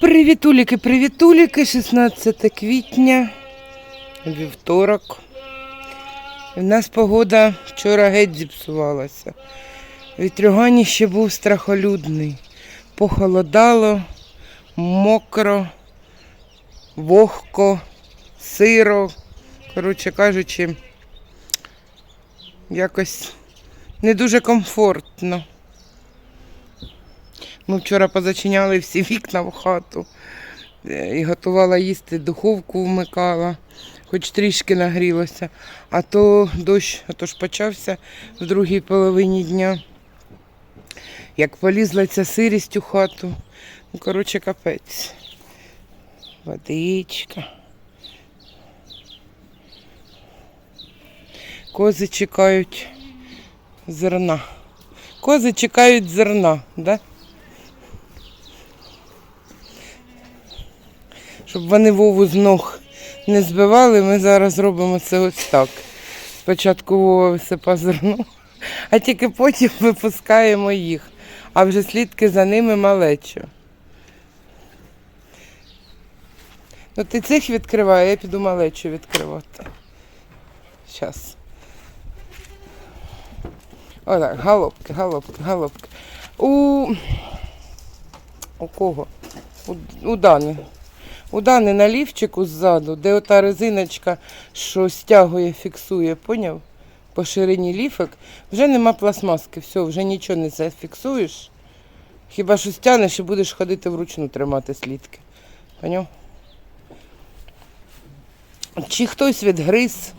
Привітуліки, привітуліки, 16 квітня, вівторок. У нас погода вчора геть зіпсувалася. Вітрюгані ще був страхолюдний. Похолодало, мокро, вогко, сиро. Коротше кажучи, якось не дуже комфортно. Ми вчора позачиняли всі вікна в хату е, і готувала їсти, духовку вмикала, хоч трішки нагрілося. А то дощ а то ж почався в другій половині дня. Як полізла ця сирість у хату. Ну, коротше, капець. Водичка. Кози чекають зерна. Кози чекають зерна, да? Щоб вони Вову з ног не збивали, ми зараз робимо це ось так. Спочатку Вова висипа зерно, а тільки потім випускаємо їх, а вже слідки за ними малечу. Ну ти цих відкривай, я піду малечу відкривати. Зараз. Отак, галопки, галопки, галопки. У, у кого? У, у Дани. У Дани на лівчику ззаду, де ота резиночка, що стягує, фіксує, поняв? По ширині ліфок, вже нема пластмаски, все, вже нічого не зафіксуєш. Хіба що стягнеш і будеш ходити вручну тримати слідки. Поняв? Чи хтось відгриз,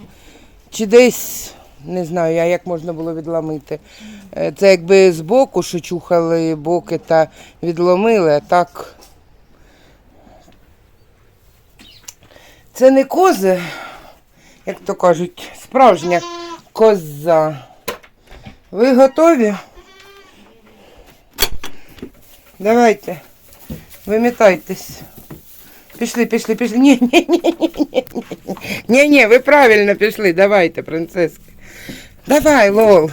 чи десь, не знаю, я як можна було відломити. Е, Це якби з боку, що чухали боки та відломили, а так. Це не кози, як то кажуть, справжня коза. Ви готові? Давайте, вимітайтесь. Пішли, пішли, пішли. Ні, ні, ні, ні, ні, ні. Ні, ні, ви правильно пішли. Давайте, принцески. Давай, лол.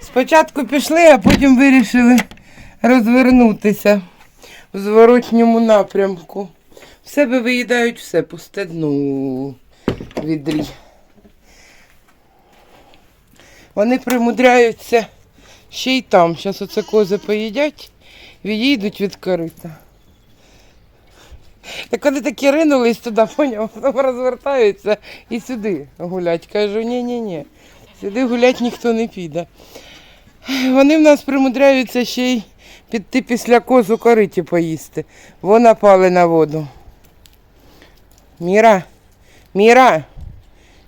Спочатку пішли, а потім вирішили розвернутися в зворотньому напрямку. В себе виїдають все пусте дно відрі. Вони примудряються ще й там. Зараз оце кози поїдять, відійдуть від корита. Так вони такі ринулись туди, поняв, потім розвертаються і сюди гулять. Кажу, ні-ні-ні, сюди гулять ніхто не піде. Вони в нас примудряються ще й піти після козу кориті поїсти. Вона пали на воду. Міра, Міра,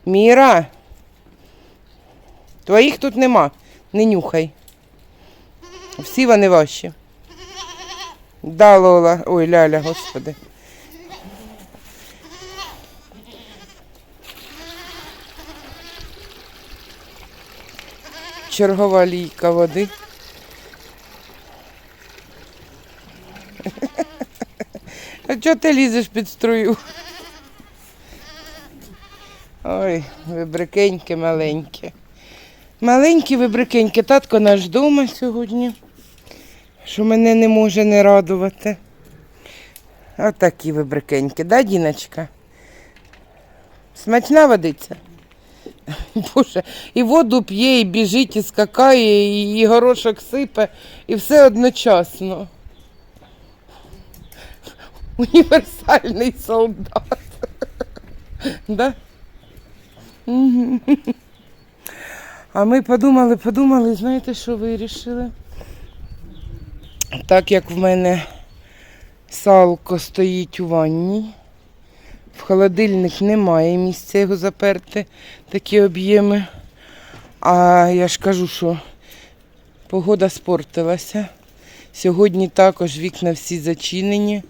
Міра. Твоїх тут нема, не нюхай. Всі вони ваші. Да, Лола. Ой, Ляля, господи. Чергова лійка води. А чого ти лізеш під струю? Ой, вибрикеньке маленьке. Маленькі вибрикеньке. Татко наш вдома сьогодні, що мене не може не радувати. Отакі вибрикенькі, да, Діночка? Смачна водиця? Боже, і воду п'є, і біжить, і скакає, і, і горошок сипе, і все одночасно. Універсальний солдат. Да? А ми подумали, подумали, знаєте, що вирішили? Так як в мене салко стоїть у ванні, в холодильник немає місця його заперти, такі об'єми. А я ж кажу, що погода спортилася. Сьогодні також вікна всі зачинені.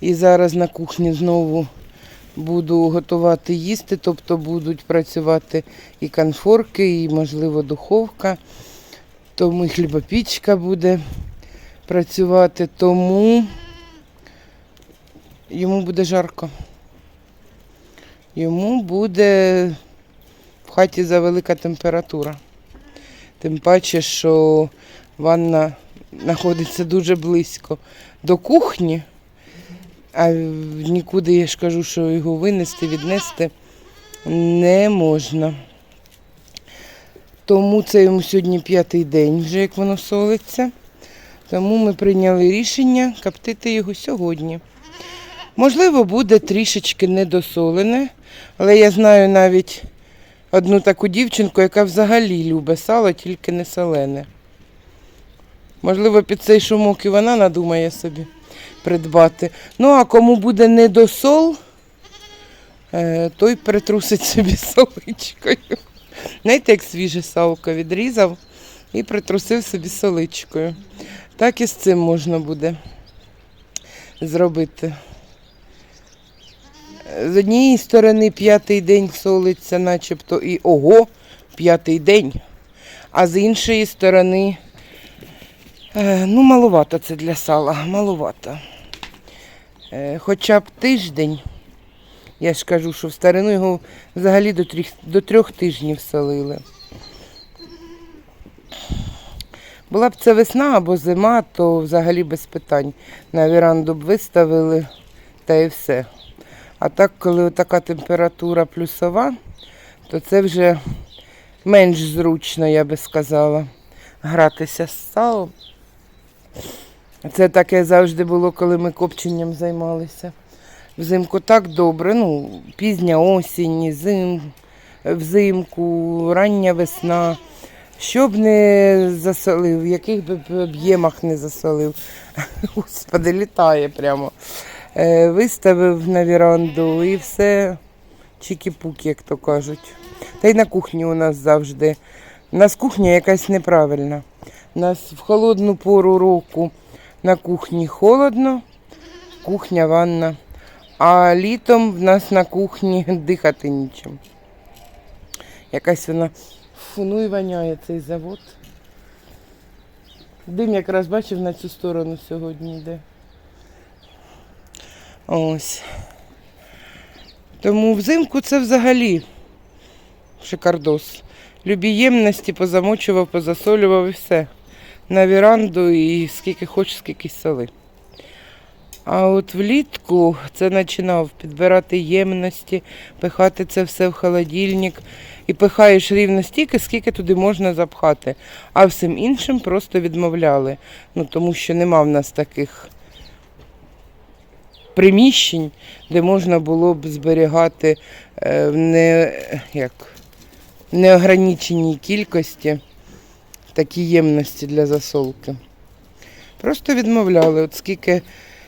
І зараз на кухні знову буду готувати їсти, тобто будуть працювати і конфорки, і, можливо, духовка, тому і хлібопічка буде працювати. Тому йому буде жарко. Йому буде в хаті завелика температура. Тим паче, що ванна знаходиться дуже близько до кухні, а нікуди я ж кажу, що його винести, віднести не можна. Тому це йому сьогодні п'ятий день, вже як воно солиться. Тому ми прийняли рішення коптити його сьогодні. Можливо, буде трішечки недосолене, але я знаю навіть одну таку дівчинку, яка взагалі любить сало, тільки не солене. Можливо, під цей шумок і вона надумає собі придбати. Ну, а кому буде недосол, е, той притрусить собі соличкою. Знаєте, як свіже салко відрізав і притрусив собі соличкою. Так і з цим можна буде зробити. З однієї сторони п'ятий день солиться, начебто і ого, п'ятий день. А з іншої сторони, е, ну, маловато це для сала, маловато. Е, Хоча б тиждень, я ж кажу, що в старину його взагалі до трьох, до трьох тижнів солили. Була б це весна або зима, то взагалі без питань. На віранду б виставили та і все. А так, коли така температура плюсова, то це вже менш зручно, я би сказала, гратися з салом. Це таке завжди було, коли ми копченням займалися. Взимку так добре, ну, пізня осінь, зим, взимку, рання весна. Щоб не засолив, в яких б об'ємах не засолив. Господи, літає прямо. Е, виставив на віранду і все чікі-пуки, як то кажуть. Та й на кухні у нас завжди. У нас кухня якась неправильна. У нас в холодну пору року на кухні холодно, кухня ванна. А літом в нас на кухні дихати нічим. Якась вона фу, ну і воняє цей завод. Дим якраз бачив на цю сторону сьогодні йде. Ось. Тому взимку це взагалі шикардос. Любі ємності позамочував, позасолював і все. На віранду і скільки хочеш, скільки соли. А от влітку це починав підбирати ємності, пихати це все в холодильник. І пихаєш рівно стільки, скільки туди можна запхати. А всім іншим просто відмовляли. Ну, тому що нема в нас таких приміщень, де можна було б зберігати е, в не, як, неограниченій кількості такі ємності для засолки. Просто відмовляли, от скільки,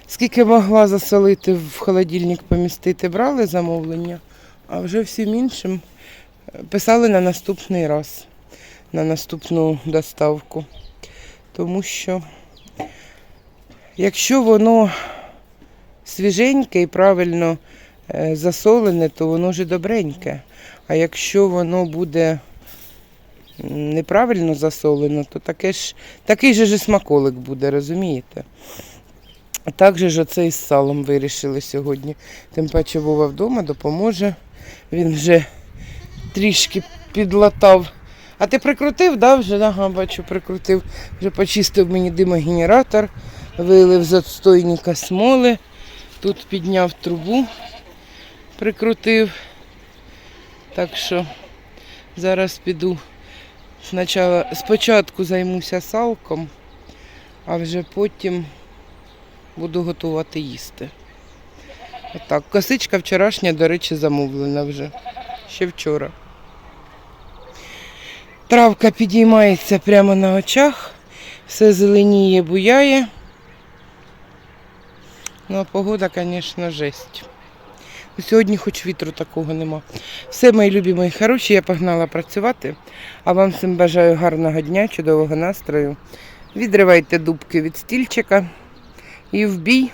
скільки могла засолити в холодильник помістити, брали замовлення, а вже всім іншим е, писали на наступний раз, на наступну доставку. Тому що, якщо воно свіженьке і правильно е, засолене, то воно вже добреньке. А якщо воно буде неправильно засолено, то таке ж, такий же ж смаколик буде, розумієте? Так же ж оце із салом вирішили сьогодні. Тим паче Вова вдома допоможе. Він вже трішки підлатав. А ти прикрутив, да, вже? Ага, бачу, прикрутив. Вже почистив мені димогенератор, вилив з отстойника смоли. Тут підняв трубу, прикрутив. Так що зараз піду. Спочатку, займуся салком, а вже потім буду готувати їсти. Отак. Косичка вчорашня, до речі, замовлена вже. Ще вчора. Травка підіймається прямо на очах, все зеленіє, буяє. Ну, а погода, звісно, жесть. Сьогодні хоч вітру такого нема. Все, мої любі, мої хороші, я погнала працювати. А вам всім бажаю гарного дня, чудового настрою. Відривайте дубки від стільчика і в бій.